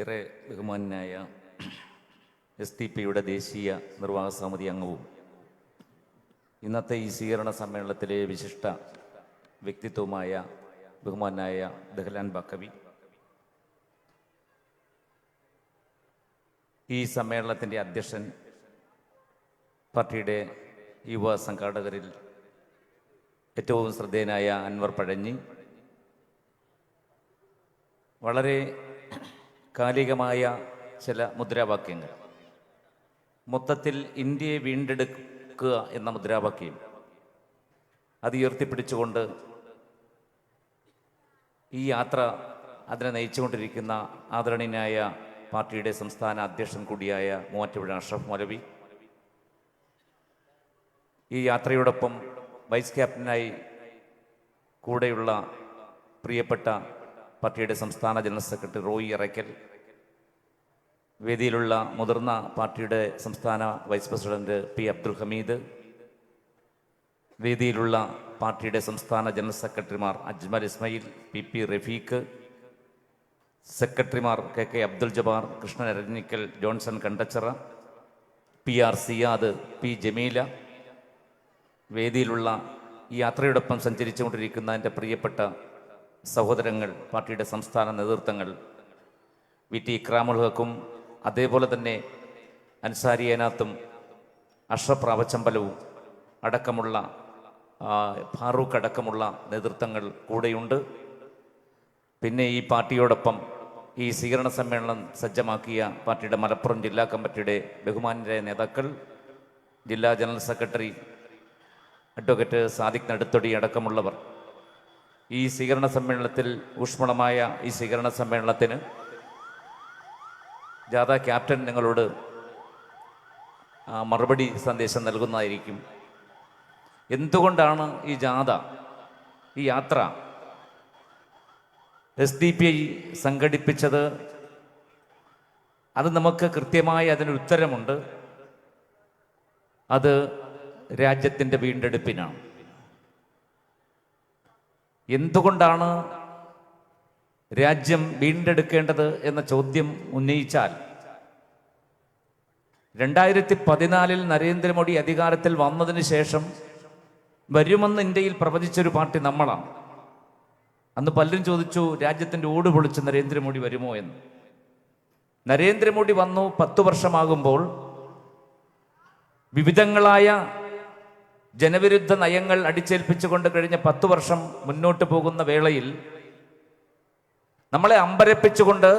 ഏറെ ബഹുമാനായ S T പിയുടെ ദേശീയ നിർവാഹ സമിതി അംഗവും ഇന്നത്തെ ഈ സ്വീകരണ സമ്മേളനത്തിലെ വിശിഷ്ട വ്യക്തിത്വമായ ബഹുമാനായ ദഹ്ലാൻ ബക്കവി. ഈ സമ്മേളനത്തിന്റെ അധ്യക്ഷൻ പാർട്ടിയുടെ യുവ സംഘാടകരിൽ ഏറ്റവും ശ്രദ്ധേയനായ അൻവർ പഴഞ്ഞി. വളരെ കാലികമായ ചില മുദ്രാവാക്യങ്ങൾ. മൊത്തത്തിൽ ഇന്ത്യയെ വീണ്ടെടുക്കുക എന്ന മുദ്രാവാക്യം അത് ഉയർത്തിപ്പിടിച്ചുകൊണ്ട് ഈ യാത്ര അതിനെ നയിച്ചുകൊണ്ടിരിക്കുന്ന ആദരണീയനായ പാർട്ടിയുടെ സംസ്ഥാന അധ്യക്ഷൻ കൂടിയായ മൂവാറ്റുപുഴ അഷ്റഫ് മൗലവി. ഈ യാത്രയോടൊപ്പം വൈസ് ക്യാപ്റ്റനായി കൂടെയുള്ള പ്രിയപ്പെട്ട പാർട്ടിയുടെ സംസ്ഥാന ജനറൽ സെക്രട്ടറി റോയി ഇറയ്ക്കൽ വേദിയിലുള്ള മുതിർന്ന പാർട്ടിയുടെ സംസ്ഥാന vice president P Abdul Hameed വേദിയിലുള്ള പാർട്ടിയുടെ സംസ്ഥാന ജനറൽ സെക്രട്ടറിമാർ അജ്മൽ ഇസ്മയിൽ പി പി റഫീഖ് സെക്രട്ടറിമാർ K K Abdul Jabbar Krishnan Aranjikkal Johnson Kandachira P R Siyad P Jameela വേദിയിലുള്ള ഈ യാത്രയോടൊപ്പം സഞ്ചരിച്ചുകൊണ്ടിരിക്കുന്ന എന്റെ പ്രിയപ്പെട്ട സഹോദരങ്ങൾ പാർട്ടിയുടെ സംസ്ഥാന നേതൃത്വങ്ങൾ വി ടി ഇക്രാമുൽ ഹക്കും അതേപോലെ തന്നെ അൻസാരി ഏനാത്തും അഷ്റഫ് റാവച്ചമ്പലവും അടക്കമുള്ള ഫാറൂഖ് അടക്കമുള്ള നേതൃത്വങ്ങൾ കൂടെയുണ്ട്. പിന്നെ ഈ പാർട്ടിയോടൊപ്പം ഈ സ്വീകരണ സമ്മേളനം സജ്ജമാക്കിയ പാർട്ടിയുടെ മലപ്പുറം ജില്ലാ കമ്മിറ്റിയുടെ ബഹുമാന്യരായ നേതാക്കൾ ജില്ലാ general secretary advocate Sadiq Naduthodi അടക്കമുള്ളവർ. ഈ സ്വീകരണ സമ്മേളനത്തിൽ ഊഷ്മളമായ ഈ സ്വീകരണ സമ്മേളനത്തിന് ജാഥ ക്യാപ്റ്റൻ നിങ്ങളോട് മറുപടി സന്ദേശം നൽകുന്നതായിരിക്കും. എന്തുകൊണ്ടാണ് ഈ ജാഥ ഈ യാത്ര എസ് ഡി പി ഐ സംഘടിപ്പിച്ചത്? അത് നമുക്ക് കൃത്യമായി അതിനൊരു ഉത്തരമുണ്ട്. അത് രാജ്യത്തിന്റെ വീണ്ടെടുപ്പിനാണ്. എന്തുകൊണ്ടാണ് രാജ്യം വീണ്ടെടുക്കേണ്ടത് എന്ന ചോദ്യം ഉന്നയിച്ചാൽ രണ്ടായിരത്തി പതിനാലിൽ നരേന്ദ്രമോദി അധികാരത്തിൽ വന്നതിന് ശേഷം വരുമെന്ന് ഇന്ത്യയിൽ പ്രവചിച്ചൊരു പാർട്ടി നമ്മളാണ്. അന്ന് പലരും ചോദിച്ചു രാജ്യത്തിന്റെ ഓട് പൊളിച്ച് നരേന്ദ്രമോദി വരുമോ എന്ന്? നരേന്ദ്രമോദി വന്നു പത്തു വർഷമാകുമ്പോൾ വിവിധങ്ങളായ ജനവിരുദ്ധ നയങ്ങൾ അടിച്ചേൽപ്പിച്ചുകൊണ്ട് കഴിഞ്ഞ പത്തു വർഷം മുന്നോട്ട് പോകുന്ന വേളയിൽ നമ്മളെ അമ്പരപ്പിച്ചുകൊണ്ട്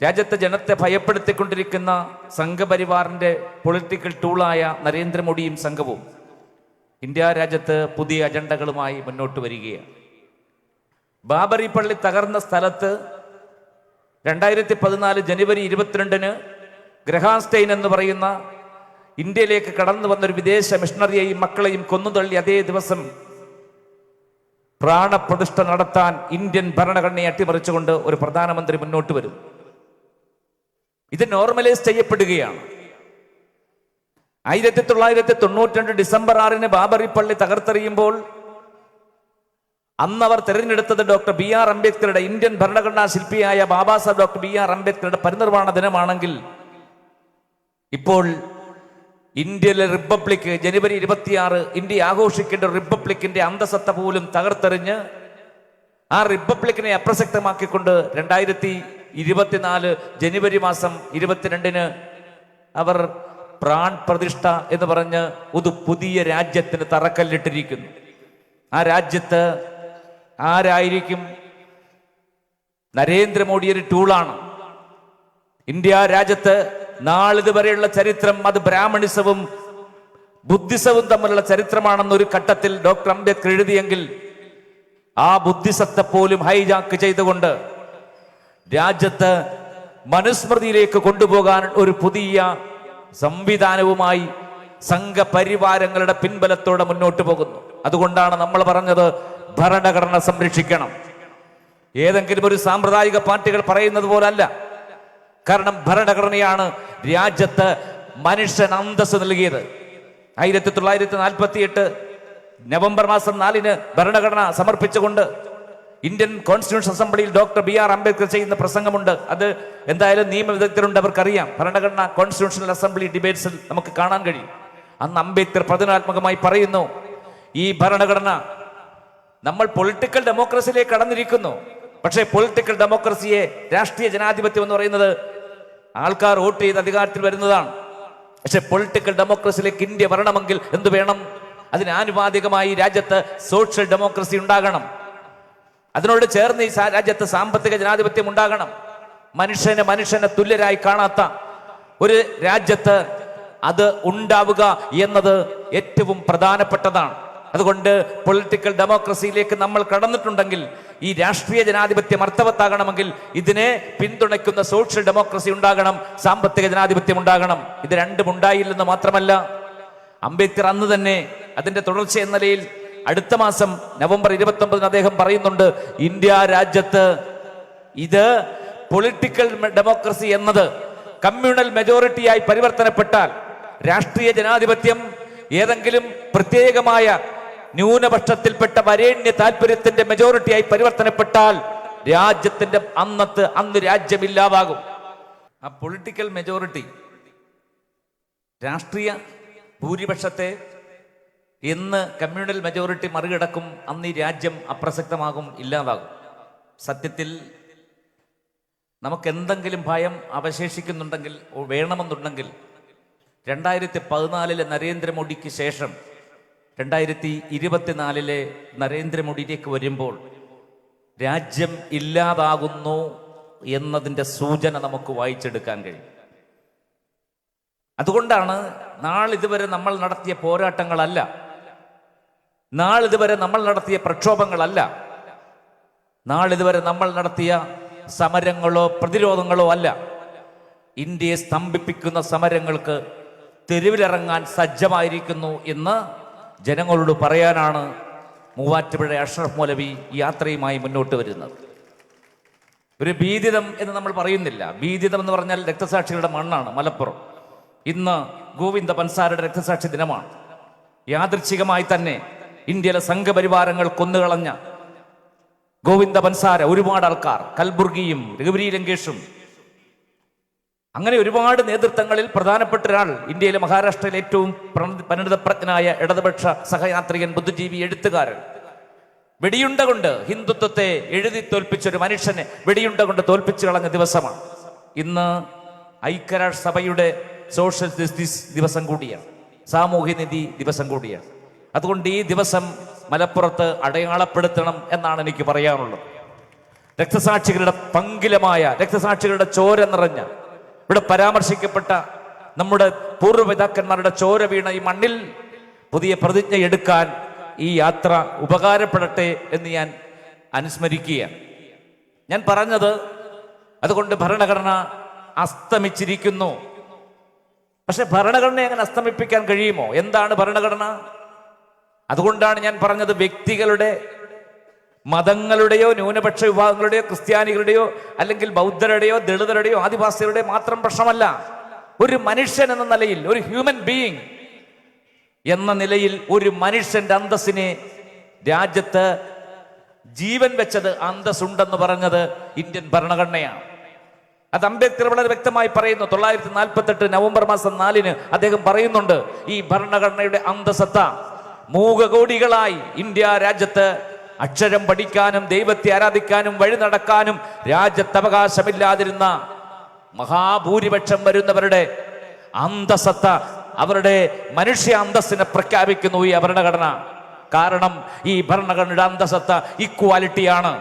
രാജ്യത്തെ ജനത്തെ ഭയപ്പെടുത്തിക്കൊണ്ടിരിക്കുന്ന സംഘപരിവാറിന്റെ പൊളിറ്റിക്കൽ ടൂളായ നരേന്ദ്രമോദിയും സംഘവും ഇന്ത്യ രാജ്യത്ത് പുതിയ അജണ്ടകളുമായി മുന്നോട്ട് വരികയാണ്. ബാബറി പള്ളി തകർന്ന സ്ഥലത്ത് രണ്ടായിരത്തി പതിനാല് ജനുവരി ഇരുപത്തിരണ്ടിന് ഗ്രഹാൻസ്റ്റൈൻ എന്ന് പറയുന്ന ഇന്ത്യയിലേക്ക് കടന്നു വന്നൊരു വിദേശ മിഷണറിയെയും മക്കളെയും കൊന്നുതള്ളി അതേ ദിവസം പ്രാണപ്രതിഷ്ഠ നടത്താൻ ഇന്ത്യൻ ഭരണഘടനയെ അട്ടിമറിച്ചുകൊണ്ട് ഒരു പ്രധാനമന്ത്രി മുന്നോട്ട് വരും. ഇത് നോർമലൈസ് ചെയ്യപ്പെടുകയാണ്. ആയിരത്തി തൊള്ളായിരത്തി തൊണ്ണൂറ്റി രണ്ട് ഡിസംബർ ആറിന് ബാബറി പള്ളി തകർത്തെറിയുമ്പോൾ അന്ന് അവർ തിരഞ്ഞെടുത്തത് ഡോക്ടർ ബി ആർ അംബേദ്കറുടെ ഇന്ത്യൻ ഭരണഘടനാ ശില്പിയായ Baba Saheb doctor B R അംബേദ്കറുടെ പരിനിർവാണ ദിനമാണെങ്കിൽ ഇപ്പോൾ ഇന്ത്യയിലെ റിപ്പബ്ലിക് ജനുവരി ഇരുപത്തിയാറ് ഇന്ത്യ ആഘോഷിക്കേണ്ട റിപ്പബ്ലിക്കിന്റെ അന്തസത്ത പോലും തകർത്തെറിഞ്ഞ് ആ റിപ്പബ്ലിക്കിനെ അപ്രസക്തമാക്കിക്കൊണ്ട് രണ്ടായിരത്തി ഇരുപത്തിനാല് ജനുവരി മാസം ഇരുപത്തിരണ്ടിന് അവർ പ്രാൺ പ്രതിഷ്ഠ എന്ന് പറഞ്ഞ് ഒരു പുതിയ രാജ്യത്തിന് തറക്കല്ലിട്ടിരിക്കുന്നു. ആ രാജ്യത്ത് ആരായിരിക്കും? നരേന്ദ്രമോദി ഒരു ടൂളാണ് ഇന്ത്യ രാജ്യത്ത് നാളിതുവരെയുള്ള ചരിത്രം അത് ബ്രാഹ്മണിസവും ബുദ്ധിസവും തമ്മിലുള്ള ചരിത്രമാണെന്ന് ഒരു ഘട്ടത്തിൽ ഡോക്ടർ അംബേദ്കർ എഴുതിയെങ്കിൽ ആ ബുദ്ധിസത്തെ പോലും ഹൈജാക്ക് ചെയ്തുകൊണ്ട് രാജ്യത്ത് മനുസ്മൃതിയിലേക്ക് കൊണ്ടുപോകാൻ ഒരു പുതിയ സംവിധാനവുമായി സംഘപരിവാരങ്ങളുടെ പിൻബലത്തോടെ മുന്നോട്ട് പോകുന്നു. അതുകൊണ്ടാണ് നമ്മൾ പറഞ്ഞത് ഭരണഘടന സംരക്ഷിക്കണം. ഏതെങ്കിലും ഒരു സാമ്പ്രദായിക പാർട്ടികൾ പറയുന്നത് പോലല്ല. കാരണം ഭരണഘടനയാണ് രാജ്യത്ത് മനുഷ്യൻ അന്തസ് നൽകിയത്. ആയിരത്തി തൊള്ളായിരത്തി നാൽപ്പത്തി എട്ട് നവംബർ മാസം നാലിന് ഭരണഘടന സമർപ്പിച്ചുകൊണ്ട് ഇന്ത്യൻ കോൺസ്റ്റിറ്റ്യൂഷൻ അസംബ്ലിയിൽ ഡോക്ടർ ബി ആർ അംബേദ്കർ ചെയ്യുന്ന പ്രസംഗമുണ്ട്. അത് എന്തായാലും നിയമവിദഗ്ധരുണ്ട് അവർക്കറിയാം. ഭരണഘടന കോൺസ്റ്റിറ്റ്യൂഷണൽ അസംബ്ലി ഡിബേറ്റ്സിൽ നമുക്ക് കാണാൻ കഴിയും. അന്ന് അംബേദ്കർ പ്രചനാത്മകമായി പറയുന്നു ഈ ഭരണഘടന നമ്മൾ പൊളിറ്റിക്കൽ ഡെമോക്രസിയിലേക്ക് കടന്നിരിക്കുന്നു. പക്ഷേ പൊളിറ്റിക്കൽ ഡെമോക്രസിയെ രാഷ്ട്രീയ ജനാധിപത്യം എന്ന് പറയുന്നത് ആൾക്കാർ വോട്ട് ചെയ്ത് അധികാരത്തിൽ വരുന്നതാണ്. പക്ഷെ പൊളിറ്റിക്കൽ ഡെമോക്രസിയിലേക്ക് ഇന്ത്യ വരണമെങ്കിൽ എന്ത് വേണം? അതിന് ആനുപാതികമായി രാജ്യത്ത് സോഷ്യൽ ഡെമോക്രസി ഉണ്ടാകണം. അതിനോട് ചേർന്ന് ഈ രാജ്യത്ത് സാമ്പത്തിക ജനാധിപത്യം ഉണ്ടാകണം. മനുഷ്യനെ മനുഷ്യനെ തുല്യരായി കാണാത്ത ഒരു രാജ്യത്ത് അത് ഉണ്ടാവുക എന്നത് ഏറ്റവും പ്രധാനപ്പെട്ടതാണ്. അതുകൊണ്ട് പൊളിറ്റിക്കൽ ഡെമോക്രസിയിലേക്ക് നമ്മൾ കടന്നിട്ടുണ്ടെങ്കിൽ ഈ രാഷ്ട്രീയ ജനാധിപത്യം അർത്ഥവത്താകണമെങ്കിൽ ഇതിനെ പിന്തുണയ്ക്കുന്ന സോഷ്യൽ ഡെമോക്രസി ഉണ്ടാകണം സാമ്പത്തിക ജനാധിപത്യം ഉണ്ടാകണം. ഇത് രണ്ടും ഉണ്ടായില്ലെന്ന് മാത്രമല്ല അംബേദ്കർ അന്ന് തന്നെ അതിന്റെ തുടർച്ച എന്ന നിലയിൽ അടുത്ത മാസം നവംബർ ഇരുപത്തി ഒമ്പതിന് അദ്ദേഹം പറയുന്നുണ്ട് ഇന്ത്യ രാജ്യത്ത് ഇത് പൊളിറ്റിക്കൽ ഡെമോക്രസി എന്നത് കമ്മ്യൂണൽ മെജോറിറ്റിയായി പരിവർത്തനപ്പെട്ടാൽ രാഷ്ട്രീയ ജനാധിപത്യം ഏതെങ്കിലും പ്രത്യേകമായ ന്യൂനപക്ഷത്തിൽപ്പെട്ട വരേണ്യ താല്പര്യത്തിന്റെ മെജോറിറ്റിയായി പരിവർത്തനപ്പെട്ടാൽ രാജ്യത്തിന്റെ അന്നത്ത് അന്ന് രാജ്യമില്ലാതാകും ആ പൊളിറ്റിക്കൽ മെജോറിറ്റി രാഷ്ട്രീയ ഭൂരിപക്ഷത്തെ ഇന്ന് കമ്മ്യൂണൽ മെജോറിറ്റി മറികടക്കും അന്ന് ഈ രാജ്യം അപ്രസക്തമാകും ഇല്ലാതാകും. സത്യത്തിൽ നമുക്ക് എന്തെങ്കിലും ഭയം അവശേഷിക്കുന്നുണ്ടെങ്കിൽ വേണമെന്നുണ്ടെങ്കിൽ രണ്ടായിരത്തി പതിനാലിലെ നരേന്ദ്രമോദിക്ക് ശേഷം രണ്ടായിരത്തി ഇരുപത്തിനാലിലെ നരേന്ദ്രമോദിയിലേക്ക് വരുമ്പോൾ രാജ്യം ഇല്ലാതാകുന്നു എന്നതിന്റെ സൂചന നമുക്ക് വായിച്ചെടുക്കാൻ കഴിയും. അതുകൊണ്ടാണ് നാളിതുവരെ നമ്മൾ നടത്തിയ പോരാട്ടങ്ങളല്ല നാളിതുവരെ നമ്മൾ നടത്തിയ പ്രക്ഷോഭങ്ങളല്ല നാളിതുവരെ നമ്മൾ നടത്തിയ സമരങ്ങളോ പ്രതിരോധങ്ങളോ അല്ല. ഇന്ത്യയെ സ്തംഭിപ്പിക്കുന്ന സമരങ്ങൾക്ക് തെരുവിലിറങ്ങാൻ സജ്ജമായിരിക്കുന്നു എന്ന് ജനങ്ങളോട് പറയാനാണ് മൂവാറ്റുപുഴ അഷ്റഫ് മൗലവി യാത്രയുമായി മുന്നോട്ട് വരുന്നത്. ഒരു ഭീതിതം എന്ന് നമ്മൾ പറയുന്നില്ല. ഭീതിതം എന്ന് പറഞ്ഞാൽ രക്തസാക്ഷികളുടെ മണ്ണാണ് മലപ്പുറം. ഇന്ന് ഗോവിന്ദ പൻസാരയുടെ രക്തസാക്ഷി ദിനമാണ്. യാദൃച്ഛികമായി തന്നെ ഇന്ത്യയിലെ സംഘപരിവാരങ്ങൾ കൊന്നുകളഞ്ഞ ഗോവിന്ദ പൻസാര ഒരുപാട് ആൾക്കാർ കൽബുർഗിയും രഘുബരി ലങ്കേഷും അങ്ങനെ ഒരുപാട് നേതൃത്വങ്ങളിൽ പ്രധാനപ്പെട്ട ഒരാൾ ഇന്ത്യയിലെ മഹാരാഷ്ട്രയിലെ ഏറ്റവും പ്രണ- പരിണിതപ്രജ്ഞനായ ഇടതുപക്ഷ സഹയാത്രികൻ ബുദ്ധിജീവി എഴുത്തുകാരൻ. വെടിയുണ്ട കൊണ്ട് ഹിന്ദുത്വത്തെ എഴുതി തോൽപ്പിച്ച ഒരു മനുഷ്യനെ വെടിയുണ്ട കൊണ്ട് തോൽപ്പിച്ചു കളഞ്ഞ ദിവസമാണ്. ഇന്ന് ഐക്യരാഷ്ട്രസഭയുടെ സോഷ്യൽ ജസ്റ്റിസ് ദിവസം കൂടിയാണ്. സാമൂഹ്യനിധി ദിവസം കൂടിയാണ്. അതുകൊണ്ട് ഈ ദിവസം മലപ്പുറത്ത് അടയാളപ്പെടുത്തണം എന്നാണ് എനിക്ക് പറയാനുള്ളത്. രക്തസാക്ഷികളുടെ പങ്കിലമായ രക്തസാക്ഷികളുടെ ചോര നിറഞ്ഞ ഇവിടെ പരാമർശിക്കപ്പെട്ട നമ്മുടെ പൂർവപിതാക്കന്മാരുടെ ചോര വീണ ഈ മണ്ണിൽ പുതിയ പ്രതിജ്ഞ എടുക്കാൻ ഈ യാത്ര ഉപകാരപ്പെടട്ടെ എന്ന് ഞാൻ അനുസ്മരിക്കുകയാണ്. ഞാൻ പറഞ്ഞത് അതുകൊണ്ട് ഭരണഘടന അസ്തമിച്ചിരിക്കുന്നു. പക്ഷെ ഭരണഘടനയെ അങ്ങനെ അസ്തമിപ്പിക്കാൻ കഴിയുമോ? എന്താണ് ഭരണഘടന? അതുകൊണ്ടാണ് ഞാൻ പറഞ്ഞത് വ്യക്തികളുടെ മതങ്ങളുടെയോ ന്യൂനപക്ഷ വിഭാഗങ്ങളുടെയോ ക്രിസ്ത്യാനികളുടെയോ അല്ലെങ്കിൽ ബൗദ്ധരുടെയോ ദളിതരുടെയോ ആദിവാസികളുടെയോ മാത്രം പ്രശ്നമല്ല. ഒരു മനുഷ്യൻ എന്ന നിലയിൽ ഒരു ഹ്യൂമൻ ബീയിങ് എന്ന നിലയിൽ ഒരു മനുഷ്യന്റെ അന്തസ്സിനെ രാജ്യത്ത് ജീവൻ വെച്ചത് അന്തസ്സുണ്ടെന്ന് പറഞ്ഞത് ഇന്ത്യൻ ഭരണഘടനയാണ്. അത് അംബേദ്കർ വളരെ വ്യക്തമായി പറയുന്നു. തൊള്ളായിരത്തി നാൽപ്പത്തെട്ട് നവംബർ മാസം നാലിന് അദ്ദേഹം പറയുന്നുണ്ട് ഈ ഭരണഘടനയുടെ അന്തസത്ത മൂകകോടികളായി ഇന്ത്യ രാജ്യത്ത് അക്ഷരം പഠിക്കാനും ദൈവത്തെ ആരാധിക്കാനും വഴി നടക്കാനും രാജ്യത്തവകാശമില്ലാതിരുന്ന മഹാഭൂരിപക്ഷം വരുന്നവരുടെ അന്തസത്ത അവരുടെ മനുഷ്യ അന്തസ്സിനെ പ്രഖ്യാപിക്കുന്നു ഈ ഭരണഘടന. കാരണം ഈ ഭരണഘടനയുടെ അന്തസത്ത ഇക്വാലിറ്റിയാണ്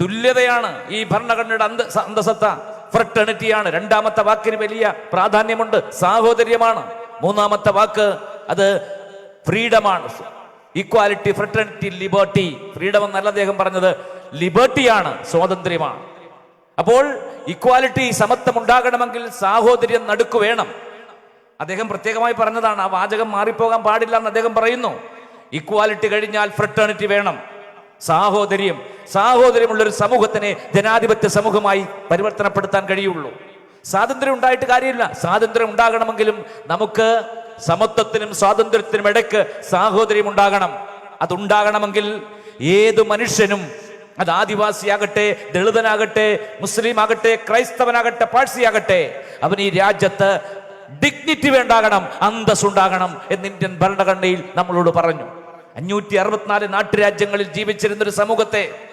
തുല്യതയാണ് ഈ ഭരണഘടനയുടെ അന്ത അന്തസത്ത. ഫ്രട്ടേണിറ്റിയാണ് രണ്ടാമത്തെ വാക്കിന് വലിയ പ്രാധാന്യമുണ്ട്. സാഹോദര്യമാണ്. മൂന്നാമത്തെ വാക്ക് അത് ഫ്രീഡമാണ്. ഈക്വാലിറ്റി ഫ്രട്ടേണിറ്റി ലിബർട്ടി ഫ്രീഡം എന്നല്ല അദ്ദേഹം പറഞ്ഞത്. ലിബർട്ടിയാണ് സ്വാതന്ത്ര്യമാണ്. അപ്പോൾ ഇക്വാലിറ്റി സമത്വം ഉണ്ടാകണമെങ്കിൽ സാഹോദര്യം നടുക്ക് വേണം. അദ്ദേഹം പ്രത്യേകമായി പറഞ്ഞതാണ് ആ വാചകം മാറിപ്പോകാൻ പാടില്ല എന്ന് അദ്ദേഹം പറയുന്നു. ഇക്വാലിറ്റി കഴിഞ്ഞാൽ ഫ്രട്ടേണിറ്റി വേണം. സാഹോദര്യം. സാഹോദര്യമുള്ള ഒരു സമൂഹത്തിനെ ജനാധിപത്യ സമൂഹമായി പരിവർത്തനപ്പെടുത്താൻ കഴിയുള്ളൂ. സ്വാതന്ത്ര്യം ഉണ്ടായിട്ട് കാര്യമില്ല. സ്വാതന്ത്ര്യം ഉണ്ടാകണമെങ്കിലും നമുക്ക് സമത്വത്തിനും സ്വാതന്ത്ര്യത്തിനും ഇടയ്ക്ക് സാഹോദര്യം ഉണ്ടാകണം. അതുണ്ടാകണമെങ്കിൽ ഏത് മനുഷ്യനും അത് ആദിവാസിയാകട്ടെ ദളിതനാകട്ടെ മുസ്ലിം ആകട്ടെ ക്രൈസ്തവനാകട്ടെ പാഴ്സിയാകട്ടെ അവൻ ഈ രാജ്യത്ത് ഡിഗ്നിറ്റി വേണ്ടാകണം അന്തസ് ഉണ്ടാകണം എന്ന് ഇന്ത്യൻ ഭരണഘടനയിൽ നമ്മളോട് പറഞ്ഞു. അഞ്ഞൂറ്റി അറുപത്തിനാല് നാട്ടുരാജ്യങ്ങളിൽ ജീവിച്ചിരുന്ന ഒരു സമൂഹത്തെ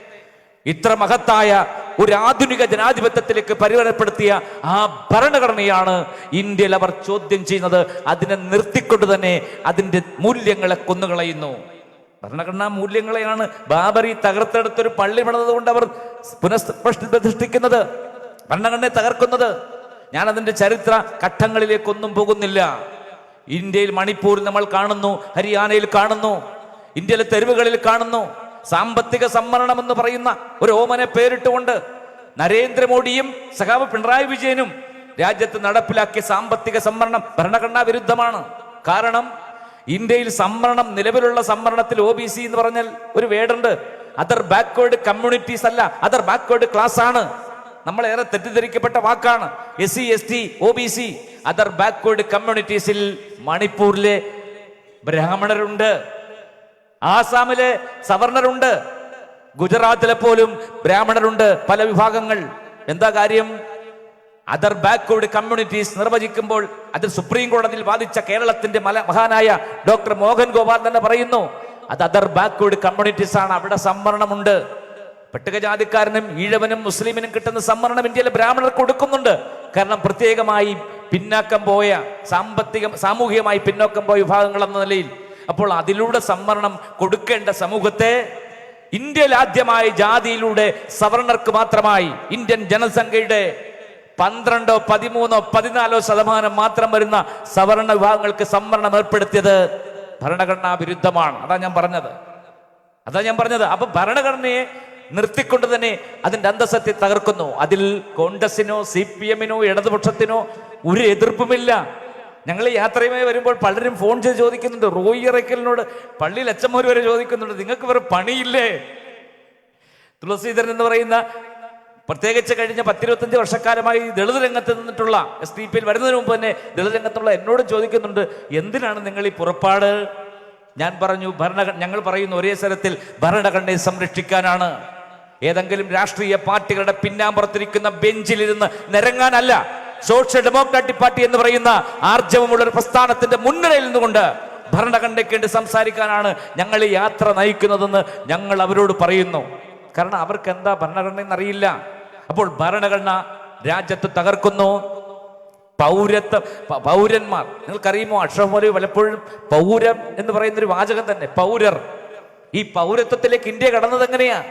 ഇത്ര മഹത്തായ ഒരു ആധുനിക ജനാധിപത്യത്തിലേക്ക് പരിവർത്തനപ്പെടുത്തിയ ആ ഭരണഘടനയാണ് ഇന്ത്യയിൽ അവർ ചോദ്യം ചെയ്യുന്നത്. അതിനെ നിർത്തിക്കൊണ്ട് തന്നെ അതിന്റെ മൂല്യങ്ങളെ കൊന്നുകളയുന്നു. ഭരണഘടനാ മൂല്യങ്ങളെയാണ് ബാബറി തകർത്തെടുത്തൊരു പള്ളി പണിതത് കൊണ്ട് അവർ പുനഃപ്രതിഷ്ഠിക്കുന്നത് ഭരണഘടനയെ തകർക്കുന്നത്. ഞാൻ അതിന്റെ ചരിത്ര ഘട്ടങ്ങളിലേക്കൊന്നും പോകുന്നില്ല. ഇന്ത്യയിൽ മണിപ്പൂരിൽ നമ്മൾ കാണുന്നു ഹരിയാനയിൽ കാണുന്നു ഇന്ത്യയിലെ തെരുവുകളിൽ കാണുന്നു. സാമ്പത്തിക സംവരണം എന്ന് പറയുന്ന ഒരു ഓമനെ പേരിട്ടുകൊണ്ട് നരേന്ദ്രമോദിയും സഖാവ് പിണറായി വിജയനും രാജ്യത്ത് നടപ്പിലാക്കിയ സാമ്പത്തിക സംവരണം ഭരണഘടനാ വിരുദ്ധമാണ്. കാരണം ഇന്ത്യയിൽ സംവരണം നിലവിലുള്ള സംവരണത്തിൽ ഒ ബി സി എന്ന് പറഞ്ഞാൽ ഒരു വേടുണ്ട്. അതർ ബാക്ക്വേർഡ് കമ്മ്യൂണിറ്റീസ് അല്ല അതർ ബാക്ക്വേർഡ് ക്ലാസ് ആണ്. നമ്മൾ ഏറെ തെറ്റിദ്ധരിക്കപ്പെട്ട വാക്കാണ്. S C S T O B C other backward കമ്മ്യൂണിറ്റീസിൽ മണിപ്പൂരിലെ ബ്രാഹ്മണരുണ്ട്. ആസാമിലെ സവർണരുണ്ട്. ഗുജറാത്തിലെ പോലും ബ്രാഹ്മണരുണ്ട് പല വിഭാഗങ്ങൾ. എന്താ കാര്യം? അതർ ബാക്ക്വേർഡ് കമ്മ്യൂണിറ്റീസ് നിർവചിക്കുമ്പോൾ അത് സുപ്രീം കോടതിയിൽ വാദിച്ച കേരളത്തിന്റെ മല മഹാനായ ഡോക്ടർ മോഹൻ ഗോപാൽ തന്നെ പറയുന്നു അത് അതർ ബാക്ക്വേർഡ് കമ്മ്യൂണിറ്റീസ് ആണ് അവിടെ സംവരണമുണ്ട്. പട്ടികജാതിക്കാരനും ഈഴവനും മുസ്ലിമിനും കിട്ടുന്ന സംവരണം ഇന്ത്യയിലെ ബ്രാഹ്മണർ കൊടുക്കുന്നുണ്ട്. കാരണം പ്രത്യേകമായി പിന്നാക്കം പോയ സാമ്പത്തിക സാമൂഹികമായി പിന്നോക്കം പോയ വിഭാഗങ്ങൾ എന്ന നിലയിൽ അപ്പോൾ അതിലൂടെ സംവരണം കൊടുക്കേണ്ട സമൂഹത്തെ ഇന്ത്യയിൽ ആദ്യമായി ജാതിയിലൂടെ സവർണർക്ക് മാത്രമായി ഇന്ത്യൻ ജനസംഖ്യയുടെ പന്ത്രണ്ടോ പതിമൂന്നോ പതിനാലോ ശതമാനം മാത്രം വരുന്ന സവർണ വിഭാഗങ്ങൾക്ക് സംവരണം ഏർപ്പെടുത്തിയത് ഭരണഘടനാ വിരുദ്ധമാണ്. അതാ ഞാൻ പറഞ്ഞത്. അതാ ഞാൻ പറഞ്ഞത്. അപ്പൊ ഭരണഘടനയെ നിർത്തിക്കൊണ്ട് തന്നെ അതിന്റെ അന്തസത്തെ തകർക്കുന്നു. അതിൽ കോൺഗ്രസിനോ സി പി എമ്മിനോ ഇടതുപക്ഷത്തിനോ ഒരു എതിർപ്പുമില്ല. ഞങ്ങൾ യാത്രയുമായി വരുമ്പോൾ പലരും ഫോൺ ചെയ്ത് ചോദിക്കുന്നുണ്ട് റോയി ഇറക്കലിനോട് പള്ളിയിൽ അച്ഛന്മാർ വരെ ചോദിക്കുന്നുണ്ട് നിങ്ങൾക്ക് വേറെ പണിയില്ലേ? തുളസീധരൻ എന്ന് പറയുന്ന പ്രത്യേകിച്ച് കഴിഞ്ഞ പത്തിരുപത്തഞ്ച് വർഷക്കാലമായി ദളിത് രംഗത്ത് നിന്നിട്ടുള്ള എസ് ഡി പിയിൽ വരുന്നതിന് മുമ്പ് തന്നെ ദളിത് രംഗത്തുള്ള എന്നോട് ചോദിക്കുന്നുണ്ട് എന്തിനാണ് നിങ്ങൾ ഈ പുറപ്പാട്? ഞാൻ പറഞ്ഞു ഭരണ ഞങ്ങൾ പറയുന്ന ഒരേ സ്ഥലത്തിൽ ഭരണഘടനയെ സംരക്ഷിക്കാനാണ്. ഏതെങ്കിലും രാഷ്ട്രീയ പാർട്ടികളുടെ പിന്നാമ്പുറത്തിരിക്കുന്ന ബെഞ്ചിലിരുന്ന് നിരങ്ങാനല്ല സോഷ്യൽ ഡെമോക്രാറ്റിക് പാർട്ടി എന്ന് പറയുന്ന ആർജവമുള്ള ഒരു പ്രസ്ഥാനത്തിന്റെ മുൻനിരയിൽ നിന്നുകൊണ്ട് ഭരണഘടനയ്ക്ക് വേണ്ടി സംസാരിക്കാനാണ് ഞങ്ങൾ ഈ യാത്ര നയിക്കുന്നതെന്ന് ഞങ്ങൾ അവരോട് പറയുന്നു. കാരണം അവർക്ക് എന്താ ഭരണഘടന എന്നറിയില്ല. അപ്പോൾ ഭരണഘടന രാജ്യത്ത് തകർക്കുന്നു. പൗരത്വ പൗരന്മാർ. നിങ്ങൾക്കറിയുമോ അക്ഷരം മൗലവി പലപ്പോഴും പൗരം എന്ന് പറയുന്ന ഒരു വാചകം തന്നെ പൗരർ. ഈ പൗരത്വത്തിലേക്ക് ഇന്ത്യ കടന്നത് എങ്ങനെയാ?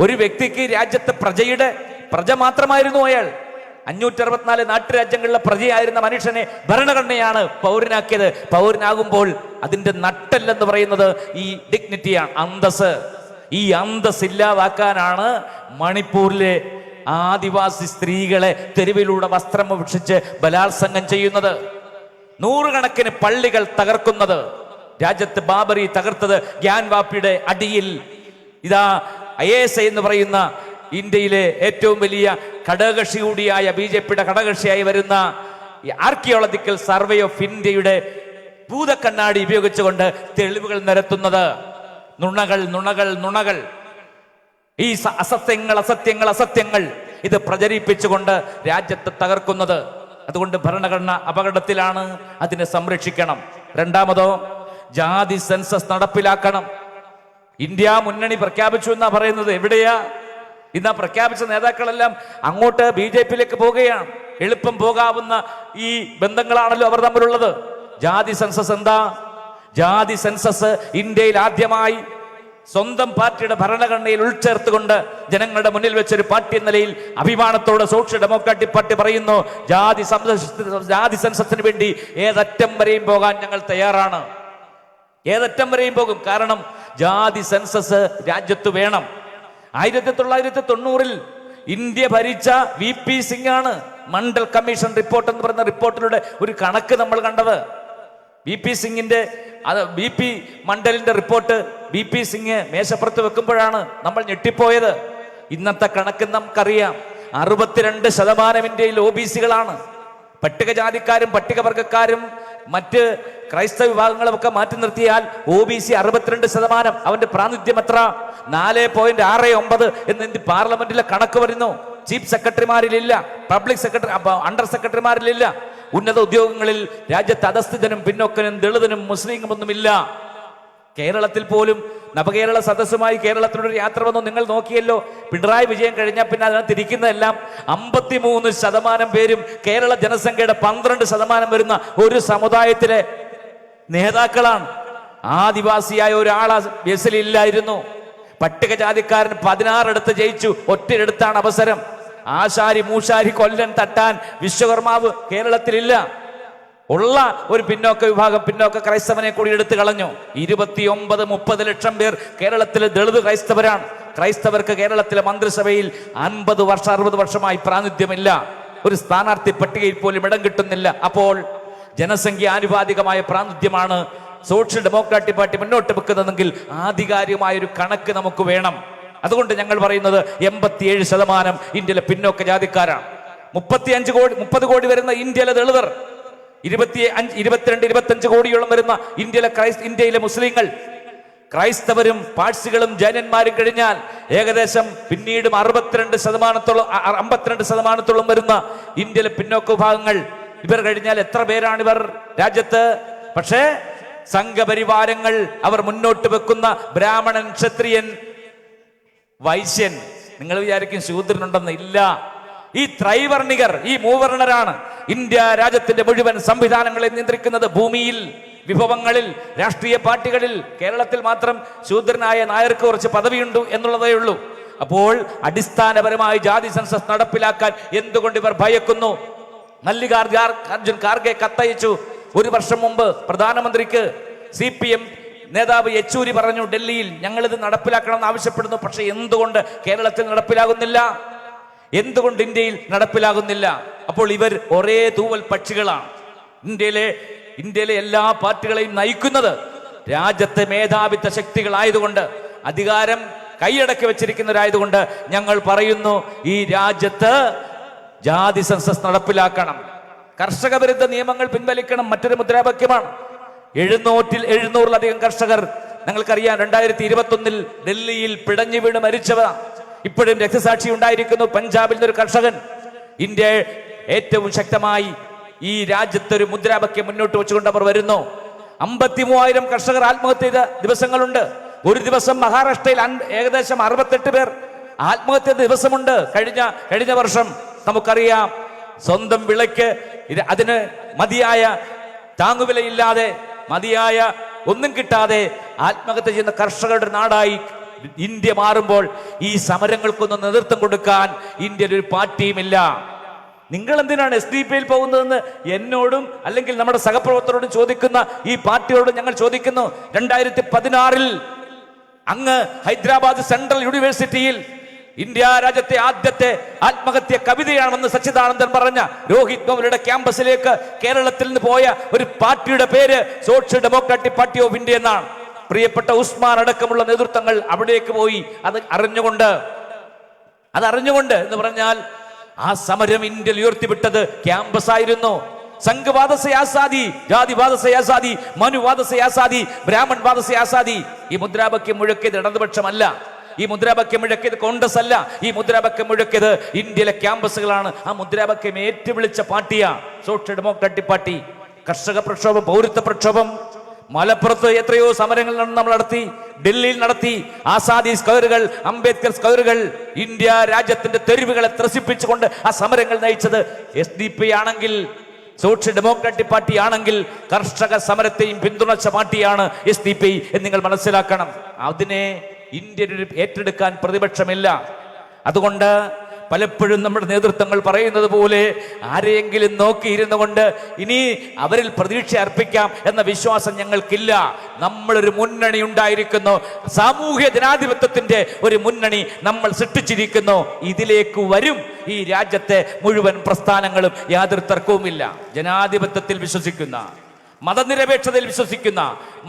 ഒരു വ്യക്തിക്ക് രാജ്യത്തെ പ്രജയുടെ പ്രജ മാത്രമായിരുന്നു അയാൾ. അഞ്ഞൂറ്റി അറുപത്തിനാല് നാട്ടുരാജ്യങ്ങളിലെ പ്രജയായിരുന്ന മനുഷ്യനെ ഭരണഘടനയാണ് പൗരനാക്കിയത്. പൗരനാകുമ്പോൾ അതിന്റെ നട്ടല്ലെന്ന് പറയുന്നത് ഈ ഡിഗ്നിറ്റിയാണ് അന്തസ് ഈ അന്തസ് ഇല്ലാതാക്കാനാണ് മണിപ്പൂരിലെ ആദിവാസി സ്ത്രീകളെ തെരുവിലൂടെ വസ്ത്രം ഭക്ഷിച്ച് ബലാത്സംഗം ചെയ്യുന്നത്. നൂറുകണക്കിന് പള്ളികൾ തകർക്കുന്നത്. രാജ്യത്ത് ബാബറി തകർത്തത് ഗ്യാൻ വാപ്പിയുടെ അടിയിൽ. ഇതാ ഐ എന്ന് പറയുന്ന ഇന്ത്യയിലെ ഏറ്റവും വലിയ ഘടകകക്ഷി കൂടിയായ ബി ജെ പിയുടെ ഘടകകക്ഷിയായി വരുന്ന ആർക്കിയോളജിക്കൽ സർവേ ഓഫ് ഇന്ത്യയുടെ ഭൂതക്കണ്ണാടി ഉപയോഗിച്ചുകൊണ്ട് തെളിവുകൾ നിരത്തുന്നത്. നുണകൾ നുണകൾ നുണകൾ. ഈ അസത്യങ്ങൾ അസത്യങ്ങൾ അസത്യങ്ങൾ. ഇത് പ്രചരിപ്പിച്ചുകൊണ്ട് രാജ്യത്തെ തകർക്കുന്നത്. അതുകൊണ്ട് ഭരണഘടന അപകടത്തിലാണ്. അതിനെ സംരക്ഷിക്കണം. രണ്ടാമതോ ജാതി സെൻസസ് നടപ്പിലാക്കണം. ഇന്ത്യ മുന്നണി പ്രഖ്യാപിച്ചു എന്നാ പറയുന്നത്. എവിടെയാ? ഇന്ന് പ്രഖ്യാപിച്ച നേതാക്കളെല്ലാം അങ്ങോട്ട് ബി ജെ പിയിലേക്ക് പോവുകയാണ്. എളുപ്പം പോകാവുന്ന ഈ ബന്ധങ്ങളാണല്ലോ അവർ തമ്മിലുള്ളത്. ജാതി സെൻസസ് എന്താ? ജാതി സെൻസസ് ഇന്ത്യയിൽ ആദ്യമായി സ്വന്തം പാർട്ടിയുടെ ഭരണഘടനയിൽ ഉൾച്ചേർത്തുകൊണ്ട് ജനങ്ങളുടെ മുന്നിൽ വെച്ചൊരു പാർട്ടി എന്ന നിലയിൽ അഭിമാനത്തോടെ സോഷ്യൽ ഡെമോക്രാറ്റിക് പാർട്ടി പറയുന്നു ജാതി ജാതി സെൻസസിന് വേണ്ടി ഏതറ്റം വരെയും പോകാൻ ഞങ്ങൾ തയ്യാറാണ്. ഏതറ്റം വരെയും പോകും. കാരണം ജാതി സെൻസസ് രാജ്യത്ത് വേണം. ആയിരത്തി തൊള്ളായിരത്തി തൊണ്ണൂറിൽ ഇന്ത്യ ഭരിച്ച വി പി സിംഗ് ആണ് മണ്ഡൽ കമ്മീഷൻ റിപ്പോർട്ട് എന്ന് പറയുന്ന റിപ്പോർട്ടിലൂടെ ഒരു കണക്ക് നമ്മൾ കണ്ടത്. വി പി സിംഗിന്റെ അത് ബി പി മണ്ഡലിന്റെ റിപ്പോർട്ട് ബി പി സിംഗ് മേശപ്പുറത്ത് വെക്കുമ്പോഴാണ് നമ്മൾ ഞെട്ടിപ്പോയത്. ഇന്നത്തെ കണക്ക് നമുക്കറിയാം. അറുപത്തിരണ്ട് ശതമാനം ഇന്ത്യയിൽ ഒ ബി സികളാണ്. പട്ടികജാതിക്കാരും പട്ടികവർഗക്കാരും മറ്റ് ക്രൈസ്തവ വിഭാഗങ്ങളുമൊക്കെ മാറ്റി നിർത്തിയാൽ ഒ ബി സി അറുപത്തിരണ്ട് ശതമാനം അവന്റെ പ്രാതിനിധ്യം എത്ര? നാല് പോയിന്റ് ആറ് ഒമ്പത് എന്ന് പാർലമെന്റിലെ കണക്ക് വരുന്നു. ചീഫ് സെക്രട്ടറിമാരിലില്ല പബ്ലിക് സെക്രട്ടറി അണ്ടർ സെക്രട്ടറിമാരിലില്ല. ഉന്നത ഉദ്യോഗങ്ങളിൽ രാജ്യത്ത് അധസ്ഥിതനും പിന്നോക്കനും ദളിതനും മുസ്ലിങ്ങളും ഒന്നുമില്ല. കേരളത്തിൽ പോലും നവകേരള സദസ്സുമായി കേരളത്തിനൊരു യാത്ര വന്നു. നിങ്ങൾ നോക്കിയല്ലോ പിണറായി വിജയം കഴിഞ്ഞാൽ പിന്നെ അതിനകത്ത് ഇരിക്കുന്നതെല്ലാം അമ്പത്തിമൂന്ന് ശതമാനം പേരും കേരള ജനസംഖ്യയുടെ പന്ത്രണ്ട് ശതമാനം വരുന്ന ഒരു സമുദായത്തിലെ നേതാക്കളാണ്. ആദിവാസിയായ ഒരാൾ ബസ്സിലില്ലായിരുന്നു പട്ടികജാതിക്കാരൻ പതിനാറെടുത്ത് ജയിച്ചു ഒറ്റയെടുത്താണ് അവസരം. ആശാരി മൂശാരി കൊല്ലൻ തട്ടാൻ വിശ്വകർമാവ് കേരളത്തിലില്ല. ഉള്ള ഒരു പിന്നോക്ക വിഭാഗം പിന്നോക്ക ക്രൈസ്തവനെ കൂടി എടുത്തു കളഞ്ഞു. ഇരുപത്തിയൊമ്പത് മുപ്പത് ലക്ഷം പേർ കേരളത്തിലെ ദളിത് ക്രൈസ്തവരാണ്. ക്രൈസ്തവർക്ക് കേരളത്തിലെ മന്ത്രിസഭയിൽ അൻപത് വർഷം അറുപത് വർഷമായി പ്രാതിനിധ്യമില്ല. ഒരു സ്ഥാനാർത്ഥി പട്ടികയിൽ പോലും ഇടം കിട്ടുന്നില്ല. അപ്പോൾ ജനസംഖ്യ ആനുപാതികമായ പ്രാതിനിധ്യമാണ് സോഷ്യൽ ഡെമോക്രാറ്റിക് പാർട്ടി മുന്നോട്ട് വെക്കുന്നതെങ്കിൽ ആധികാരികമായ ഒരു കണക്ക് നമുക്ക് വേണം. അതുകൊണ്ട് ഞങ്ങൾ പറയുന്നത് എൺപത്തിയേഴ് ശതമാനം ഇന്ത്യയിലെ പിന്നോക്ക ജാതിക്കാരാണ്. മുപ്പത്തി അഞ്ച് കോടി മുപ്പത് കോടി വരുന്ന ഇന്ത്യയിലെ ദളിതർ ഇരുപത്തി അഞ്ച് ഇരുപത്തിരണ്ട് ഇരുപത്തഞ്ച് കോടിയോളം വരുന്ന ഇന്ത്യയിലെ ക്രൈസ്ത ഇന്ത്യയിലെ മുസ്ലിങ്ങൾ. ക്രൈസ്തവരും പാഴ്സികളും ജൈനന്മാരും കഴിഞ്ഞാൽ ഏകദേശം പിന്നീടും അറുപത്തിരണ്ട് ശതമാനത്തോളം അമ്പത്തിരണ്ട് ശതമാനത്തോളം വരുന്ന ഇന്ത്യയിലെ പിന്നോക്ക വിഭാഗങ്ങൾ. ഇവർ കഴിഞ്ഞാൽ എത്ര പേരാണ് ഇവർ രാജ്യത്ത്? പക്ഷേ സംഘപരിവാരങ്ങൾ അവർ മുന്നോട്ട് വെക്കുന്ന ബ്രാഹ്മണൻ ക്ഷത്രിയൻ വൈശ്യൻ. നിങ്ങൾ വിചാരിക്കും ശൂദ്രനുണ്ടെന്ന് ഇല്ല. ഈ ത്രൈവർണികർ ഈ മൂവർണരാണ് ഇന്ത്യ രാജ്യത്തിന്റെ മുഴുവൻ സംവിധാനങ്ങളെ നിയന്ത്രിക്കുന്നത് ഭൂമിയിൽ വിഭവങ്ങളിൽ രാഷ്ട്രീയ പാർട്ടികളിൽ. കേരളത്തിൽ മാത്രം ശൂദ്രനായ നായർക്ക് കുറച്ച് പദവിയുണ്ട് എന്നുള്ളതേ ഉള്ളൂ. അപ്പോൾ അടിസ്ഥാനപരമായി ജാതി സെൻസസ് നടപ്പിലാക്കാൻ എന്തുകൊണ്ട് ഇവർ ഭയക്കുന്നു? മല്ലികാർജുൻ അർജുൻ ഖാർഗെ കത്തയച്ചു. ഒരു വർഷം മുമ്പ് പ്രധാനമന്ത്രിക്ക് സി പി എം നേതാവ് യെച്ചൂരി പറഞ്ഞു ഡൽഹിയിൽ ഞങ്ങളിത് നടപ്പിലാക്കണം നടപ്പിലാക്കണമെന്ന് ആവശ്യപ്പെടുന്നു. പക്ഷേ എന്തുകൊണ്ട് കേരളത്തിൽ നടപ്പിലാകുന്നില്ല? എന്തുകൊണ്ട് ഇന്ത്യയിൽ നടപ്പിലാകുന്നില്ല? അപ്പോൾ ഇവർ ഒരേ തൂവൽ പക്ഷികളാണ് ഇന്ത്യയിലെ ഇന്ത്യയിലെ എല്ലാ പാർട്ടികളെയും നയിക്കുന്നത് രാജ്യത്തെ മേധാവിത്വ ശക്തികളായതുകൊണ്ട് അധികാരം കൈയടക്കി വെച്ചിരിക്കുന്നവരായതുകൊണ്ട് ഞങ്ങൾ പറയുന്നു ഈ രാജ്യത്ത് ജാതി സെൻസസ് നടപ്പിലാക്കണം. കർഷക വിരുദ്ധ നിയമങ്ങൾ പിൻവലിക്കണം മറ്റൊരു മുദ്രാവാക്യമാണ്. എഴുന്നൂറ്റിൽ എഴുന്നൂറിലധികം കർഷകർ ഞങ്ങൾക്കറിയാം രണ്ടായിരത്തി ഇരുപത്തി ഒന്നിൽ ഡൽഹിയിൽ പിടഞ്ഞു വീണ് മരിച്ചവ ഇപ്പോഴും രക്തസാക്ഷി ഉണ്ടായിരിക്കുന്നു. പഞ്ചാബിൽ നിന്നൊരു കർഷകൻ. ഇന്ത്യ ഏറ്റവും ശക്തമായി ഈ രാജ്യത്ത് ഒരു മുദ്രാവാക്യം മുന്നോട്ട് വെച്ചുകൊണ്ട് അവർ വരുന്നു. അമ്പത്തി മൂവായിരം കർഷകർ ആത്മഹത്യ ചെയ്ത ദിവസങ്ങളുണ്ട്. ഒരു ദിവസം മഹാരാഷ്ട്രയിൽ ഏകദേശം അറുപത്തെട്ട് പേർ ആത്മഹത്യ ദിവസമുണ്ട്. കഴിഞ്ഞ കഴിഞ്ഞ വർഷം നമുക്കറിയാം സ്വന്തം വിളയ്ക്ക് അതിന് മതിയായ താങ്ങുവിലയില്ലാതെ മതിയായ ഒന്നും കിട്ടാതെ ആത്മഹത്യ ചെയ്യുന്ന കർഷകരുടെ നാടായി ഇന്ത്യ മാറുമ്പോൾ ഈ സമരങ്ങൾക്കൊന്നും നേതൃത്വം കൊടുക്കാൻ ഇന്ത്യയിൽ ഒരു പാർട്ടിയുമില്ല. നിങ്ങൾ എന്തിനാണ് എസ് ഡി പിയിൽ പോകുന്നതെന്ന് എന്നോടും അല്ലെങ്കിൽ നമ്മുടെ സഹപ്രവർത്തകരോടും ചോദിക്കുന്ന ഈ പാർട്ടിയോടും ഞങ്ങൾ ചോദിക്കുന്നു. രണ്ടായിരത്തി പതിനാറിൽ അങ്ങ് ഹൈദരാബാദ് സെൻട്രൽ യൂണിവേഴ്സിറ്റിയിൽ ഇന്ത്യ രാജ്യത്തെ ആദ്യത്തെ ആത്മഹത്യ കവിതയാണെന്ന് സച്ചിദാനന്ദൻ പറഞ്ഞ രോഹിത് ഗൗലയുടെ ക്യാമ്പസിലേക്ക് കേരളത്തിൽ നിന്ന് പോയ ഒരു പാർട്ടിയുടെ പേര് social democratic party of India എന്നാണ്. പ്രിയപ്പെട്ട ഉസ്മാൻ അടക്കമുള്ള നേതൃത്വങ്ങൾ അവിടേക്ക് പോയി അത് അറിഞ്ഞുകൊണ്ട് അത് അറിഞ്ഞുകൊണ്ട് എന്ന് പറഞ്ഞാൽ ആ സമരം ഇന്ത്യയിൽ ഉയർത്തിവിട്ടത് ക്യാമ്പസ് ആയിരുന്നു. സംഘവാദ സെ ആസാദി ജാതിവാദ സെ ആസാദി മനുവാദ സെ ആസാദി ബ്രാഹ്മൺ വാദ ആസാദി. ഈ മുദ്രാവാക്യം മുഴക്കിയത് ഇടതുപക്ഷമല്ല. ഈ മുദ്രാവാക്യം മുഴക്കിയത് കോൺഗ്രസ് അല്ല. ഈ മുദ്രാവാക്യം മുഴക്കിയത് ഇന്ത്യയിലെ ക്യാമ്പസുകളാണ്. ആ മുദ്രാവാക്യം ഏറ്റുവിളിച്ച പാർട്ടിയാ. Social democratic party. കർഷക പ്രക്ഷോഭം പൗരത്വ പ്രക്ഷോഭം. മലപ്പുറത്ത് എത്രയോ സമരങ്ങൾ നമ്മൾ നടത്തി ഡൽഹിയിൽ നടത്തി ആസാദി സ്ക്വയറുകൾ അംബേദ്കർ സ്ക്വയറുകൾ ഇന്ത്യ രാജ്യത്തിന്റെ തെരുവുകളെ ത്രസിപ്പിച്ചുകൊണ്ട് ആ സമരങ്ങൾ നയിച്ചത് എസ് ഡി പി ആണെങ്കിൽ സോഷ്യൽ ഡെമോക്രാറ്റിക് പാർട്ടി ആണെങ്കിൽ കർഷക സമരത്തെയും പിന്തുണച്ച പാർട്ടിയാണ് എസ് ഡി പി എന്ന് നിങ്ങൾ മനസ്സിലാക്കണം. അതിനെ ഇന്ത്യ ഏറ്റെടുക്കാൻ പ്രതിപക്ഷമില്ല. അതുകൊണ്ട് പലപ്പോഴും നമ്മുടെ നേതൃത്വങ്ങൾ പറയുന്നത് പോലെ ആരെയെങ്കിലും നോക്കിയിരുന്നു കൊണ്ട് ഇനി അവരിൽ പ്രതീക്ഷ അർപ്പിക്കാം എന്ന വിശ്വാസം ഞങ്ങൾക്കില്ല. നമ്മളൊരു മുന്നണി ഉണ്ടായിരിക്കുന്നു. സാമൂഹ്യ ജനാധിപത്യത്തിന്റെ ഒരു മുന്നണി നമ്മൾ സൃഷ്ടിച്ചിരിക്കുന്നു. ഇതിലേക്ക് വരും ഈ രാജ്യത്തെ മുഴുവൻ പ്രസ്ഥാനങ്ങളും യാതൊരു തർക്കവുമില്ല. ജനാധിപത്യത്തിൽ വിശ്വസിക്കുന്ന മതനിരപേക്ഷതയിൽ വിശ്വസിക്കുന്ന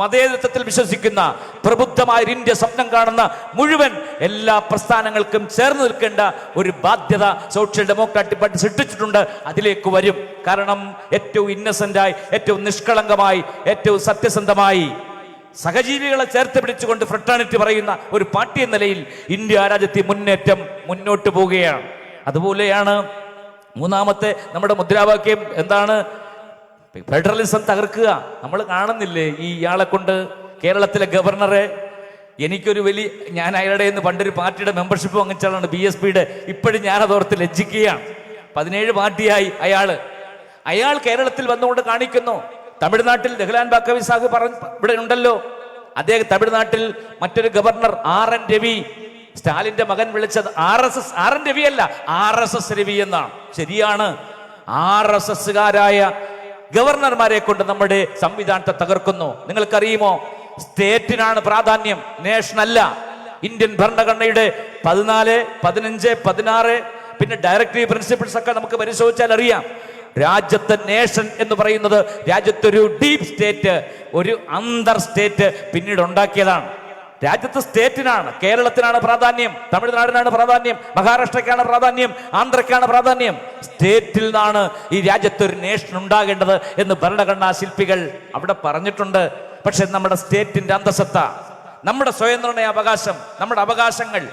മതേതത്വത്തിൽ വിശ്വസിക്കുന്ന പ്രബുദ്ധമായ ഒരു ഇന്ത്യ സ്വപ്നം കാണുന്ന മുഴുവൻ എല്ലാ പ്രസ്ഥാനങ്ങൾക്കും ചേർന്ന് നിൽക്കേണ്ട ഒരു ബാധ്യത സോഷ്യൽ ഡെമോക്രാറ്റിക് പാർട്ടി സൃഷ്ടിച്ചിട്ടുണ്ട്. അതിലേക്ക് വരും. കാരണം ഏറ്റവും ഇന്നസെന്റായി ഏറ്റവും നിഷ്കളങ്കമായി ഏറ്റവും സത്യസന്ധമായി സഹജീവികളെ ചേർത്ത് പിടിച്ചുകൊണ്ട് ഫ്രട്ടേണിറ്റി പറയുന്ന ഒരു പാർട്ടി എന്ന നിലയിൽ ഇന്ത്യ രാജ്യത്തെ മുന്നേറ്റം മുന്നോട്ട് പോവുകയാണ്. അതുപോലെയാണ് മൂന്നാമത്തെ നമ്മുടെ മുദ്രാവാക്യം എന്താണ്? ഫെഡറലിസം തകർക്കുക. നമ്മൾ കാണുന്നില്ലേ ഈ ഇയാളെ കൊണ്ട് കേരളത്തിലെ ഗവർണറെ എനിക്കൊരു വലിയ ഞാൻ അയാളുടെ നിന്ന് പണ്ടൊരു പാർട്ടിയുടെ മെമ്പർഷിപ്പ് വാങ്ങിച്ചാലാണ് ബി എസ് പിയുടെ ഇപ്പോഴും ഞാനതോർത്ത് ലജ്ജിക്കുകയാണ്. പതിനേഴ് പാർട്ടിയായി അയാൾ. അയാൾ കേരളത്തിൽ വന്നുകൊണ്ട് കാണിക്കുന്നു. തമിഴ്നാട്ടിൽ ദഹ്ലാൻ ബാക്കവി സാഹ് പറഞ്ഞ ഇവിടെ ഉണ്ടല്ലോ. അദ്ദേഹം തമിഴ്നാട്ടിൽ മറ്റൊരു ഗവർണർ ആർ എൻ രവി. സ്റ്റാലിന്റെ മകൻ വിളിച്ചത് R S S R N Ravi അല്ല ആർ എസ് എസ് രവി എന്നാണ്. ശരിയാണ്. ആർ എസ് എസ്സുകാരായ ഗവർണർമാരെ കൊണ്ട് നമ്മുടെ സംവിധാനത്തെ തകർക്കുന്നു. നിങ്ങൾക്കറിയുമോ? സ്റ്റേറ്റിനാണ് പ്രാധാന്യം. നേഷൻ അല്ല. ഇന്ത്യൻ ഭരണഘടനയുടെ പതിനാല് പതിനഞ്ച് പതിനാറ് പിന്നെ ഡയറക്ടീവ് പ്രിൻസിപ്പിൾസ് ഒക്കെ നമുക്ക് പരിശോധിച്ചാൽ അറിയാം. രാജ്യത്തെ നേഷൻ എന്ന് പറയുന്നത് രാജ്യത്തൊരു ഡീപ് സ്റ്റേറ്റ് ഒരു അന്തർ സ്റ്റേറ്റ് പിന്നീട് ഉണ്ടാക്കിയതാണ്. രാജ്യത്തെ സ്റ്റേറ്റിനാണ് കേരളത്തിനാണ് പ്രാധാന്യം തമിഴ്നാടിനാണ് പ്രാധാന്യം മഹാരാഷ്ട്രയ്ക്കാണ് പ്രാധാന്യം ആന്ധ്രയ്ക്കാണ് പ്രാധാന്യം. സ്റ്റേറ്റിൽ നിന്നാണ് ഈ രാജ്യത്ത് ഒരു നേഷൻ ഉണ്ടാകേണ്ടത് എന്ന് ഭരണഘടനാ ശില്പികൾ അവിടെ പറഞ്ഞിട്ടുണ്ട്. പക്ഷെ നമ്മുടെ സ്റ്റേറ്റിന്റെ അന്തസത്ത നമ്മുടെ സ്വയം അവകാശം നമ്മുടെ അവകാശങ്ങൾ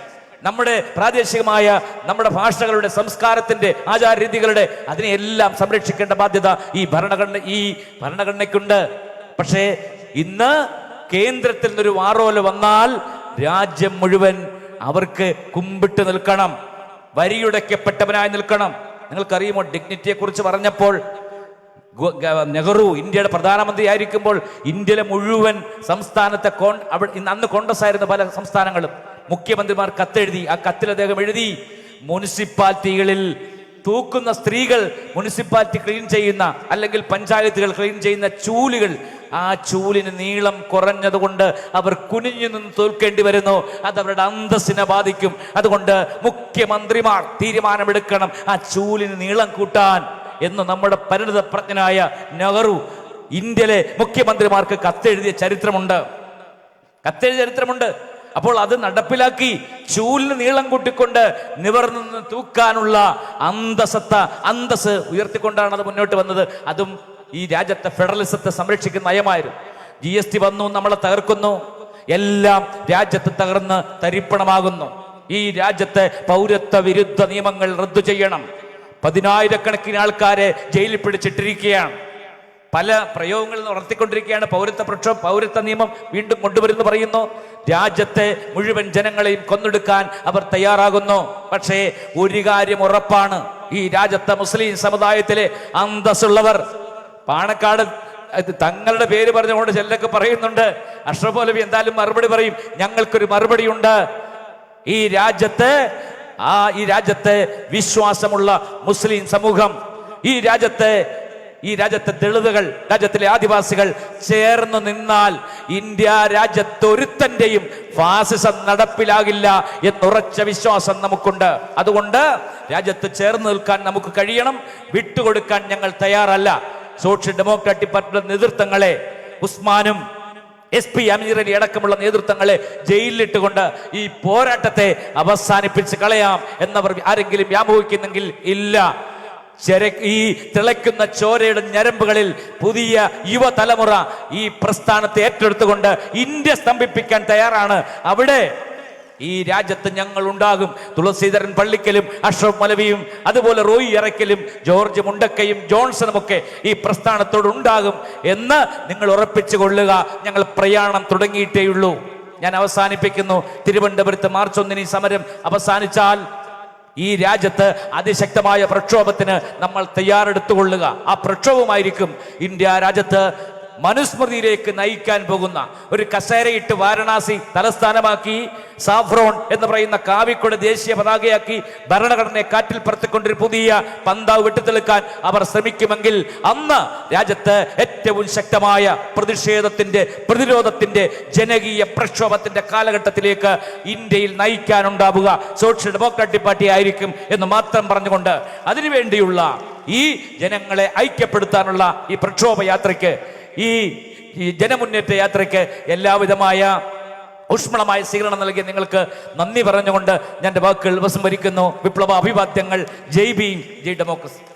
നമ്മുടെ പ്രാദേശികമായ നമ്മുടെ ഭാഷകളുടെ സംസ്കാരത്തിന്റെ ആചാരരീതികളുടെ അതിനെയെല്ലാം സംരക്ഷിക്കേണ്ട ബാധ്യത ഈ ഭരണഘടന ഈ ഭരണഘടനയ്ക്കുണ്ട്. പക്ഷേ ഇന്ന് കേന്ദ്രത്തിൽ നിന്നൊരു വാറോല വന്നാൽ രാജ്യം മുഴുവൻ അവർക്ക് കുമ്പിട്ട് നിൽക്കണം വരിയുടയ്ക്കപ്പെട്ടവനായി നിൽക്കണം. നിങ്ങൾക്കറിയുമോ ഡിഗ്നിറ്റിയെ കുറിച്ച് പറഞ്ഞപ്പോൾ നെഹ്റു ഇന്ത്യയുടെ പ്രധാനമന്ത്രി ആയിരിക്കുമ്പോൾ ഇന്ത്യയിലെ മുഴുവൻ സംസ്ഥാനത്തെ കോൺ അന്ന് കോൺഗ്രസ് ആയിരുന്ന പല സംസ്ഥാനങ്ങളും. മുഖ്യമന്ത്രിമാർ കത്തെഴുതി ആ കത്തിൽ അദ്ദേഹം എഴുതി മുനിസിപ്പാലിറ്റികളിൽ തൂക്കുന്ന സ്ത്രീകൾ മുനിസിപ്പാലിറ്റി ക്ലീൻ ചെയ്യുന്ന അല്ലെങ്കിൽ പഞ്ചായത്തുകൾ ക്ലീൻ ചെയ്യുന്ന ചൂലുകൾ ആ ചൂലിന് നീളം കുറഞ്ഞതുകൊണ്ട് അവർ കുനിഞ്ഞു നിന്ന് തോൽക്കേണ്ടി വരുന്നു. അത് അവരുടെ അന്തസ്സിനെ ബാധിക്കും. അതുകൊണ്ട് മുഖ്യമന്ത്രിമാർ തീരുമാനമെടുക്കണം. ആ ചൂലിന് നീളം കൂട്ടാൻ എന്ന് നമ്മുടെ പരിണിതപ്രജ്ഞനായ നെഹ്റു ഇന്ത്യയിലെ മുഖ്യമന്ത്രിമാർക്ക് കത്തെഴുതിയ ചരിത്രമുണ്ട്. കത്തെഴുതിയ ചരിത്രമുണ്ട്. അപ്പോൾ അത് നടപ്പിലാക്കി ചൂലിന് നീളം കൂട്ടിക്കൊണ്ട് നിവർന്നു നിന്ന് തൂക്കാനുള്ള അന്തസത്ത അന്തസ് ഉയർത്തിക്കൊണ്ടാണ് അത് മുന്നോട്ട് വന്നത്. അതും ഈ രാജ്യത്തെ ഫെഡറലിസത്തെ സംരക്ഷിക്കുന്ന നയമായിരുന്നു ജി എസ് ടി വന്നു നമ്മളെ തകർക്കുന്നു. എല്ലാം രാജ്യത്ത് തകർന്ന് തരിപ്പണമാകുന്നു. ഈ രാജ്യത്തെ പൗരത്വ വിരുദ്ധ നിയമങ്ങൾ റദ്ദു ചെയ്യണം. പതിനായിരക്കണക്കിന് ആൾക്കാരെ ജയിലിൽ പിടിച്ചിട്ടിരിക്കുകയാണ്. പല പ്രയോഗങ്ങൾ നടത്തിക്കൊണ്ടിരിക്കുകയാണ്. പൗരത്വ പ്രക്ഷോഭം പൗരത്വ നിയമം വീണ്ടും കൊണ്ടുവരുന്നു പറയുന്നു. രാജ്യത്തെ മുഴുവൻ ജനങ്ങളെയും കൊന്നെടുക്കാൻ അവർ തയ്യാറാകുന്നു. പക്ഷേ ഒരു കാര്യം ഉറപ്പാണ്. ഈ രാജ്യത്തെ മുസ്ലിം സമുദായത്തിലെ അന്തസ്സുള്ളവർ പാണക്കാട് തങ്ങളുടെ പേര് പറഞ്ഞുകൊണ്ട് ചിലരൊക്കെ പറയുന്നുണ്ട്. അഷ്റഫ് എന്തായാലും മറുപടി പറയും. ഞങ്ങൾക്കൊരു മറുപടി ഉണ്ട് ഈ രാജ്യത്ത് ആ ഈ രാജ്യത്തെ വിശ്വാസമുള്ള മുസ്ലിം സമൂഹം ഈ രാജ്യത്തെ ഈ രാജ്യത്തെ ദളിതുകൾ രാജ്യത്തിലെ ആദിവാസികൾ ചേർന്ന് നിന്നാൽ ഇന്ത്യ രാജ്യത്തൊരുത്തന്റെയും ഫാസിസം നടപ്പിലാകില്ല എന്നുറച്ച വിശ്വാസം നമുക്കുണ്ട്. അതുകൊണ്ട് രാജ്യത്ത് ചേർന്ന് നിൽക്കാൻ നമുക്ക് കഴിയണം. വിട്ടുകൊടുക്കാൻ ഞങ്ങൾ തയ്യാറല്ല. സോഷ്യൽ ഡെമോക്രാറ്റിക് പാർട്ടിയുടെ നേതൃത്വങ്ങളെ ഉസ്മാനും എസ് പി അമീർ അലി അടക്കമുള്ള നേതൃത്വങ്ങളെ ജയിലിലിട്ടുകൊണ്ട് ഈ പോരാട്ടത്തെ അവസാനിപ്പിച്ച് കളയാം എന്നവർ ആരെങ്കിലും വ്യാമോഹിക്കുന്നെങ്കിൽ ഇല്ല. ഈ തിളയ്ക്കുന്ന ചോരയുടെ ഞരമ്പുകളിൽ പുതിയ യുവതലമുറ ഈ പ്രസ്ഥാനത്തെ ഏറ്റെടുത്തുകൊണ്ട് ഇന്ത്യ സ്തംഭിപ്പിക്കാൻ തയ്യാറാണ്. അവിടെ ഈ രാജ്യത്ത് ഞങ്ങൾ ഉണ്ടാകും തുളസീധരൻ പള്ളിക്കലും അഷ്റഫ് മലവിയും അതുപോലെ റോയി ഇറക്കലും ജോർജ് മുണ്ടക്കയും ജോൺസണും ഒക്കെ ഈ പ്രസ്ഥാനത്തോട് ഉണ്ടാകും എന്ന് നിങ്ങൾ ഉറപ്പിച്ചു കൊള്ളുക. ഞങ്ങൾ പ്രയാണം തുടങ്ങിയിട്ടേയുള്ളൂ ഞാൻ അവസാനിപ്പിക്കുന്നു. തിരുവനന്തപുരത്ത് മാർച്ച് ഒന്നിന് ഈ സമരം അവസാനിച്ചാൽ ഈ രാജ്യത്ത് അതിശക്തമായ പ്രക്ഷോഭത്തിന് നമ്മൾ തയ്യാറെടുത്തുകൊള്ളുക. ആ പ്രക്ഷോഭമായിരിക്കും ഇന്ത്യ രാജ്യത്ത് മനുസ്മൃതിയിലേക്ക് നയിക്കാൻ പോകുന്ന ഒരു കസേരയിട്ട് വാരണാസി തലസ്ഥാനമാക്കി സാഫ്രോൺ എന്ന് പറയുന്ന കാവിക്കുട ദേശീയ പതാകയാക്കി ഭരണഘടനയെ കാറ്റിൽ പറത്തിക്കൊണ്ടൊരു പുതിയ പന്താവ് വെട്ടിത്തെളുക്കാൻ അവർ ശ്രമിക്കുമെങ്കിൽ അന്ന് രാജ്യത്ത് ഏറ്റവും ശക്തമായ പ്രതിഷേധത്തിന്റെ പ്രതിരോധത്തിന്റെ ജനകീയ പ്രക്ഷോഭത്തിന്റെ കാലഘട്ടത്തിലേക്ക് ഇന്ത്യയിൽ നയിക്കാനുണ്ടാവുക സോഷ്യൽ ഡെമോക്രാറ്റിക് പാർട്ടി ആയിരിക്കും എന്ന് മാത്രം പറഞ്ഞുകൊണ്ട് അതിനുവേണ്ടിയുള്ള ഈ ജനങ്ങളെ ഐക്യപ്പെടുത്താനുള്ള ഈ പ്രക്ഷോഭ യാത്രയ്ക്ക് ഈ ജനമുന്നേറ്റ യാത്രയ്ക്ക് എല്ലാവിധമായ ഊഷ്മളമായ സ്വീകരണം നൽകി നിങ്ങൾക്ക് നന്ദി പറഞ്ഞുകൊണ്ട് ഞാൻ വാക്കുകൾ ഉപസംഹരിക്കുന്നു. വിപ്ലവ അഭിവാദ്യങ്ങൾ. ജയ് ഭീം. ജയ് ഡെമോക്രസി.